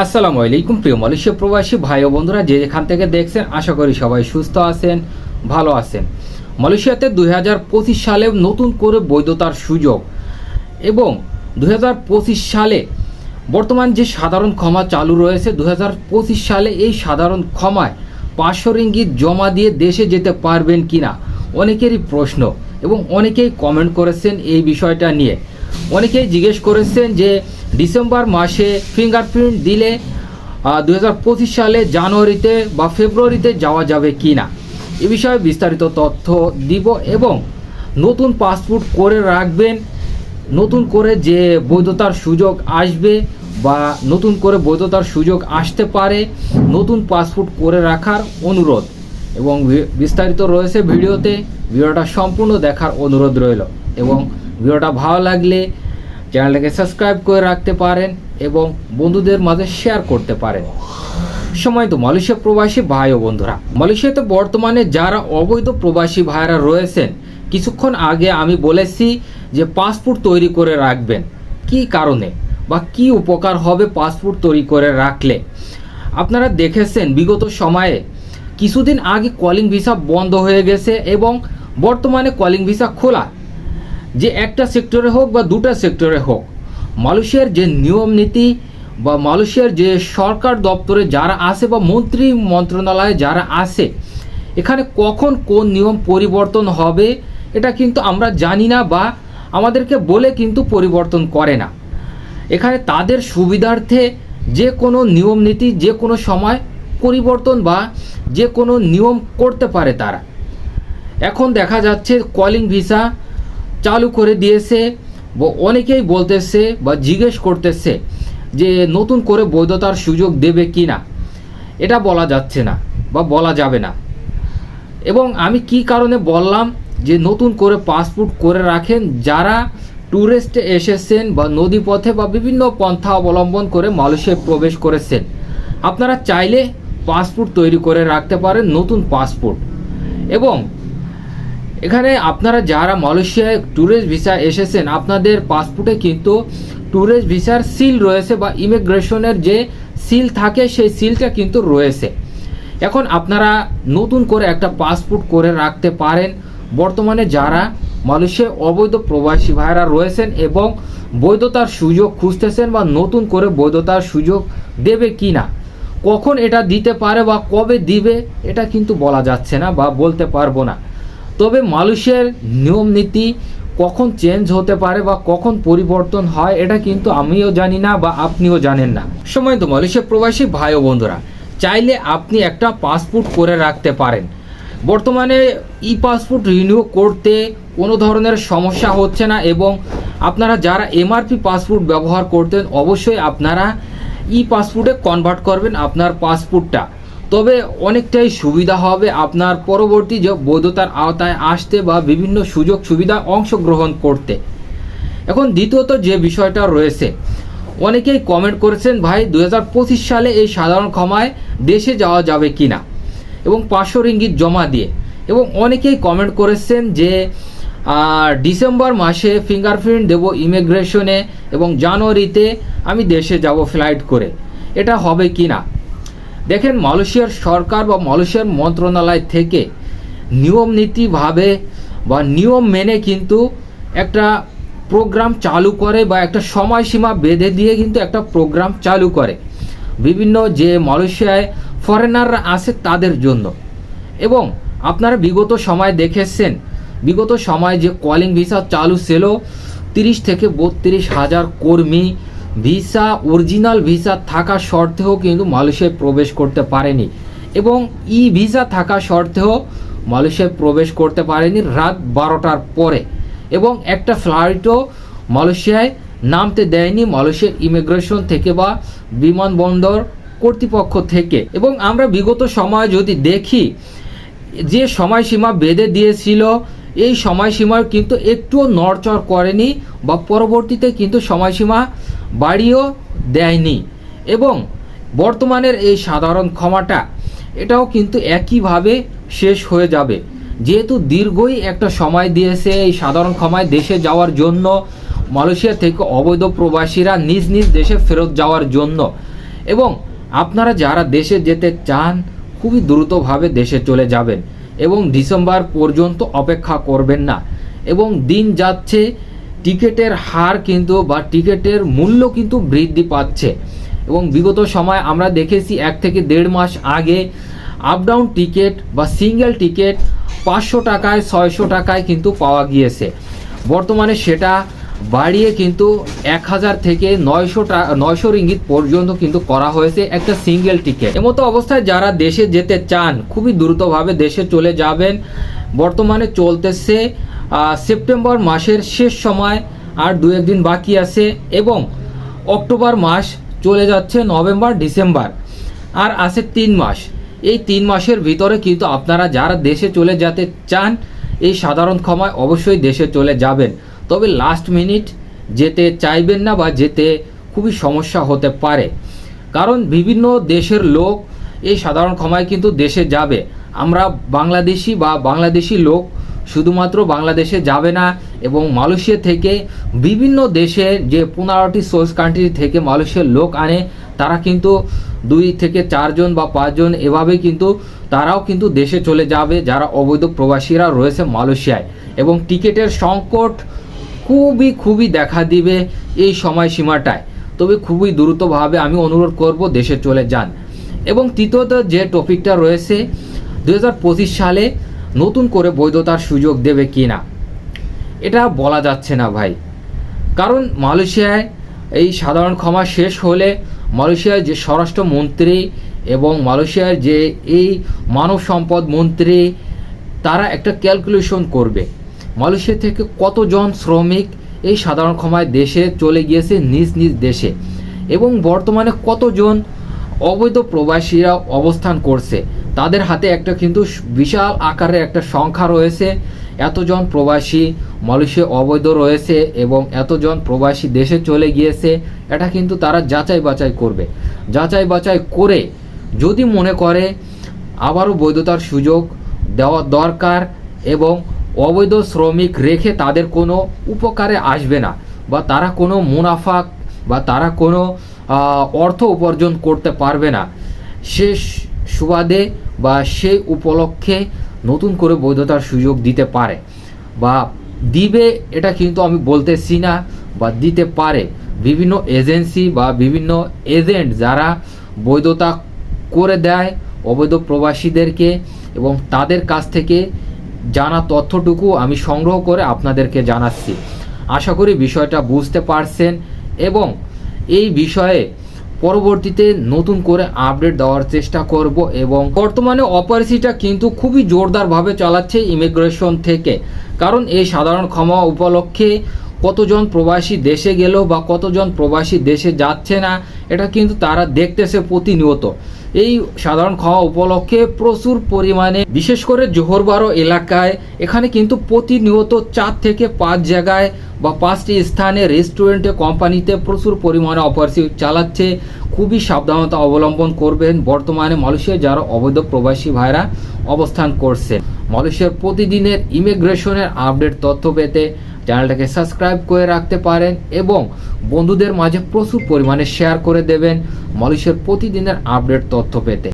আসসালামু আলাইকুম, প্রিয় মালয়েশিয়া প্রবাসী ভাই ও বন্ধুরা, যে যেখান থেকে দেখছেন, আশা করি সবাই সুস্থ আছেন, ভালো আছেন। মালয়েশিয়াতে দু হাজার পঁচিশ সালে নতুন করে বৈধতার সুযোগ এবং দু হাজার পঁচিশ সালে বর্তমান যে সাধারণ ক্ষমা চালু রয়েছে দু হাজার পঁচিশ সালে এই সাধারণ ক্ষমায় পাঁচশো রিঙ্গিত জমা দিয়ে দেশে যেতে পারবেন কিনা, অনেকেরই প্রশ্ন এবং অনেকেই কমেন্ট করেছেন এই বিষয়টা নিয়ে। অনেকেই জিজ্ঞেস করেছেন যে ডিসেম্বর মাসে ফিঙ্গারপ্রিন্ট দিলে দু হাজার পঁচিশ সালে জানুয়ারিতে বা ফেব্রুয়ারিতে যাওয়া যাবে কি না এ বিষয়ে বিস্তারিত তথ্য দিব এবং নতুন পাসপোর্ট করে রাখবেন, নতুন করে যে বৈধতার সুযোগ আসবে বা নতুন করে বৈধতার সুযোগ আসতে পারে, নতুন পাসপোর্ট করে রাখার অনুরোধ। এবং বিস্তারিত রয়েছে ভিডিওতে, ভিডিওটা সম্পূর্ণ দেখার অনুরোধ রইল। এবং ভিডিওটা ভালো লাগলে চ্যানেলটাকে সাবস্ক্রাইব করে রাখতে পারেন এবং বন্ধুদের মাঝে শেয়ার করতে পারেন। সময় তো মালয়েশিয়া প্রবাসী ভাই ও বন্ধুরা, মালয়েশিয়াতে বর্তমানে যারা অবৈধ প্রবাসী ভাইরা রয়েছেন, কিছুক্ষণ আগে আমি বলেছি যে পাসপোর্ট তৈরি করে রাখবেন। কি কারণে বা কি উপকার হবে পাসপোর্ট তৈরি করে রাখলে? আপনারা দেখেছেন বিগত সময়ে কিছুদিন আগে কলিং ভিসা বন্ধ হয়ে গেছে এবং বর্তমানে কলিং ভিসা খোলা। যে একটা সেক্টরে হোক বা দুটা সেক্টরে হোক, মালয়েশিয়ার যে নিয়ম নীতি বা মালয়েশিয়ার যে সরকার দপ্তরে যারা আছে বা মন্ত্রী মন্ত্রণালয়ে যারা আছে এখানে কখন কোন নিয়ম পরিবর্তন হবে, এটা কিন্তু আমরা জানি না বা আমাদেরকে বলে কিন্তু পরিবর্তন করে না। এখানে তাদের সুবিধার্থে যে কোনো নিয়ম নীতি, যে কোনো সময় পরিবর্তন বা যে কোনো নিয়ম করতে পারে তারা। এখন দেখা যাচ্ছে কলিং ভিসা চালু করে দিয়েছে অনেকেই বলতেছে বা জিজ্ঞেস করতেছে যে নতুন করে বৈধতার সুযোগ দেবে কি না। এটা বলা যাচ্ছে না বা বলা যাবে না। এবং আমি কি কারণে বললাম যে নতুন করে পাসপোর্ট করে রাখেন যারা ট্যুরিস্টে এসেছেন বা নদীপথে বা বিভিন্ন পন্থা অবলম্বন করে মালয়েশিয়ায় প্রবেশ করেছেন। আপনারা চাইলে পাসপোর্ট তৈরি করে রাখতে পারেন নতুন পাসপোর্ট। এবং এখানে আপনারা যারা মালয়েশিয়ায় ট্যুরিস্ট ভিসা এসেছেন, আপনাদের পাসপোর্টে কিন্তু ট্যুরিস্ট ভিসার সিল রয়েছে বা ইমিগ্রেশনের যে সিল থাকে, সেই সিলটা কিন্তু রয়েছে। এখন আপনারা নতুন করে একটা পাসপোর্ট করে রাখতে পারেন। বর্তমানে যারা মালয়েশিয়ায় অবৈধ প্রবাসী ভাইরা রয়েছেন এবং বৈধতার সুযোগ খুঁজতেছেন বা নতুন করে বৈধতার সুযোগ দেবে কি না কখন এটা দিতে পারে বা কবে দিবে, এটা কিন্তু বলা যাচ্ছে না বা বলতে পারব না। তবে মালয়েশিয়ার নিয়ম নীতি কখন চেঞ্জ হতে পারে বা কখন পরিবর্তন হয়, এটা কিন্তু আমিও জানি না বা আপনিও জানেন না। সময় তো মালয়েশিয়া প্রবাসী ভাই ও বন্ধুরা, চাইলে আপনি একটা পাসপোর্ট করে রাখতে পারেন। বর্তমানে ই পাসপোর্ট রিনিউ করতে কোনো ধরনের সমস্যা হচ্ছে না এবং আপনারা যারা এমআরপি পাসপোর্ট ব্যবহার করতেন, অবশ্যই আপনারা ই পাসপোর্টে কনভার্ট করবেন আপনার পাসপোর্টটা তবে অনেকটাই সুবিধা হবে আপনার পরবর্তী যে বৈধতার আওতায় আসতে বা বিভিন্ন সুযোগ সুবিধা অংশগ্রহণ করতে। এখন দ্বিতীয়ত যে বিষয়টা রয়েছে, অনেকেই কমেন্ট করেছেন, ভাই দু হাজার পঁচিশ সালে এই সাধারণ ক্ষমায় দেশে যাওয়া যাবে কি না এবং পাঁচশো রিঙ্গিত জমা দিয়ে। এবং অনেকেই কমেন্ট করেছেন যে ডিসেম্বর মাসে ফিঙ্গারপ্রিন্ট দেব ইমিগ্রেশনে এবং জানুয়ারিতে আমি দেশে যাব ফ্লাইট করে। এটা হবে কি না দেখেন মালয়েশিয়ার সরকার বা মালয়েশিয়ার মন্ত্রণালয় থেকে নিয়ম নীতিভাবে বা নিয়ম মেনে কিন্তু একটা প্রোগ্রাম চালু করে বা একটা সময়সীমা বেঁধে দিয়ে কিন্তু একটা প্রোগ্রাম চালু করে। বিভিন্ন যে মালয়েশিয়ায় ফরেনাররা আছে তাদের জন্য। এবং আপনারা বিগত সময় দেখেছেন, বিগত সময় যে কলিং ভিসা চালু ছিল, তিরিশ থেকে বত্রিশ হাজার কর্মী ভিসা, অরিজিনাল ভিসা থাকা সত্ত্বেও কিন্তু মালয়েশিয়ায় প্রবেশ করতে পারেনি। এবং ই ভিসা থাকা সত্ত্বেও মালয়েশিয়ায় প্রবেশ করতে পারেনি রাত বারোটার পরে। এবং একটা ফ্লাইটও মালয়েশিয়ায় নামতে দেয়নি মালয়েশিয়া ইমিগ্রেশন থেকে বা বিমানবন্দর কর্তৃপক্ষ থেকে। এবং আমরা বিগত সময় যদি দেখি, যে সময়সীমা বেঁধে দিয়েছিল এই সময়সীমার কিন্তু একটুও নড়চড় করেনি বা পরবর্তীতে কিন্তু সময়সীমা বাড়িয়েও দেয়নি। এবং বর্তমানের এই সাধারণ ক্ষমাটা, এটাও কিন্তু একইভাবে শেষ হয়ে যাবে। যেহেতু দীর্ঘই একটা সময় দিয়েছে এই সাধারণ ক্ষমায় দেশে যাওয়ার জন্য, মালয়েশিয়া থেকে অবৈধ প্রবাসীরা নিজ নিজ দেশে ফেরত যাওয়ার জন্য। এবং আপনারা যারা দেশে যেতে চান, খুবই দ্রুতভাবে দেশে চলে যাবেন। এবং ডিসেম্বর পর্যন্ত অপেক্ষা করবেন না। এবং দিন যাচ্ছে, টিকিটের হার কিন্তু বা টিকিটের মূল্য কিন্তু বৃদ্ধি পাচ্ছে। এবং বিগত সময় আমরা দেখেছি এক থেকে দেড় মাস আগে আপ ডাউন টিকিট বা সিঙ্গেল টিকিট পাঁচশো টাকায়, ছয়শো টাকায় কিন্তু পাওয়া গিয়েছে। বর্তমানে সেটা বাড়িয়ে কিন্তু এক হাজার থেকে নয়শো নয়শো রিঙ্গিত পর্যন্ত কিন্তু করা হয়েছে একটা সিঙ্গেল টিকিট এমতো অবস্থায় যারা দেশে যেতে চান, খুবই দ্রুতভাবে দেশে চলে যাবেন। বর্তমানে চলতেছে সেপ্টেম্বর মাসের শেষ সময়, আর দু একদিন বাকি আছে এবং অক্টোবর মাস চলে যাচ্ছে নভেম্বর, ডিসেম্বর, আর আছে তিন মাস। এই তিন মাসের ভিতরে কিন্তু আপনারা যারা দেশে চলে যেতে চান, এই সাধারণ ক্ষমায় অবশ্যই দেশে চলে যাবেন। তবে লাস্ট মিনিট যেতে চাইবেন না বা যেতে খুবই সমস্যা হতে পারে। কারণ বিভিন্ন দেশের লোক এই সাধারণ ক্ষমায় কিন্তু দেশে যাবে। আমরা বাংলাদেশি বা বাংলাদেশি লোক শুধুমাত্র বাংলাদেশে যাবে না এবং মালয়েশিয়া থেকে বিভিন্ন দেশের যে পনেরোটি সোর্স কান্ট্রি থেকে মালয়েশিয়ার লোক আনে, তারা কিন্তু দুই থেকে চারজন বা পাঁচজন এভাবে কিন্তু তারাও কিন্তু দেশে চলে যাবে, যারা অবৈধ প্রবাসীরা রয়েছে মালয়েশিয়ায়। এবং টিকিটের সংকট খুবই খুবই দেখা দিবে এই সময়সীমাটায়। তবে খুবই দ্রুতভাবে আমি অনুরোধ করব দেশে চলে যান। এবং তৃতীয়ত যে টপিকটা রয়েছে দু হাজার পঁচিশ সালে নতুন করে বৈধতার সুযোগ দেবে কি না এটা বলা যাচ্ছে না ভাই। কারণ মালয়েশিয়ায় এই সাধারণ ক্ষমা শেষ হলে মালয়েশিয়ার যে স্বরাষ্ট্রমন্ত্রী এবং মালয়েশিয়ার যে এই মানব সম্পদ মন্ত্রী, তারা একটা ক্যালকুলেশন করবে। মালয়েশিয়া থেকে কতজন শ্রমিক এই সাধারণ ক্ষমায় দেশে চলে গিয়েছে নিজ নিজ দেশে? এবং বর্তমানে কতজন অবৈধ প্রবাসীরা অবস্থান করছে? তাদের হাতে একটা কিন্তু বিশাল আকারের একটা সংখ্যা রয়েছে। এতজন প্রবাসী মালয়েশিয়া অবৈধ রয়েছে এবং এতজন প্রবাসী দেশে চলে গিয়েছে। এটা কিন্তু তারা যাচাই বাছাই করবে। যাচাই বাছাই করে যদি মনে করে, আবারও বৈধতার সুযোগ দেওয়া দরকার এবং অবৈধ শ্রমিক রেখে তাদের কোনো উপকারে আসবে না বা তারা কোনো মুনাফা বা তারা কোনো অর্থ উপার্জন করতে পারবে না। সে সুবাদে বা সেই উপলক্ষে নতুন করে বৈধতার সুযোগ দিতে পারে বা দিবে এটা কিন্তু আমি বলতেছি না বা দিতে পারে। বিভিন্ন এজেন্সি বা বিভিন্ন এজেন্ট যারা বৈধতা করে দেয় অবৈধ প্রবাসীদেরকে এবং তাদের কাছ থেকে জানা তথ্যটুকু আমি সংগ্রহ করে আপনাদেরকে জানাচ্ছি। আশা করি বিষয়টা বুঝতে পারছেন এবং এই বিষয়ে পরবর্তীতে নতুন করে আপডেট দেওয়ার চেষ্টা করব এবং বর্তমানে অপারেসিটা কিন্তু খুবই জোরদারভাবে চালাচ্ছে ইমিগ্রেশন থেকে। কারণ এই সাধারণ ক্ষমা উপলক্ষে কতজন প্রবাসী দেশে গেল বা কতজন প্রবাসী দেশে যাচ্ছে না, এটা কিন্তু তারা দেখতেছে প্রতিনিয়ত। এই সাধারণ খাওয়া উপলক্ষে প্রচুর পরিমাণে, বিশেষ করে জোহরবারো এলাকায়, এখানে কিন্তু প্রতিনিয়ত চার থেকে পাঁচ জায়গায় বা পাঁচটি স্থানে রেস্টুরেন্টে, কোম্পানিতে প্রচুর পরিমাণে অপারেশন চালাচ্ছে। খুবই সাবধানতা অবলম্বন করবেন বর্তমানে মালয়েশিয়ায় যারা অবৈধ প্রবাসী ভাইরা অবস্থান করছে। মালয়েশিয়ার প্রতিদিনের ইমিগ্রেশনের আপডেট তথ্য পেতে চ্যানেলটাকে সাবস্ক্রাইব করে রাখতে পারেন এবং বন্ধুদের মাঝে প্রচুর পরিমাণে শেয়ার করে দেবেন। মালয়েশিয়ার প্রতিদিনের আপডেট তথ্য পেতে।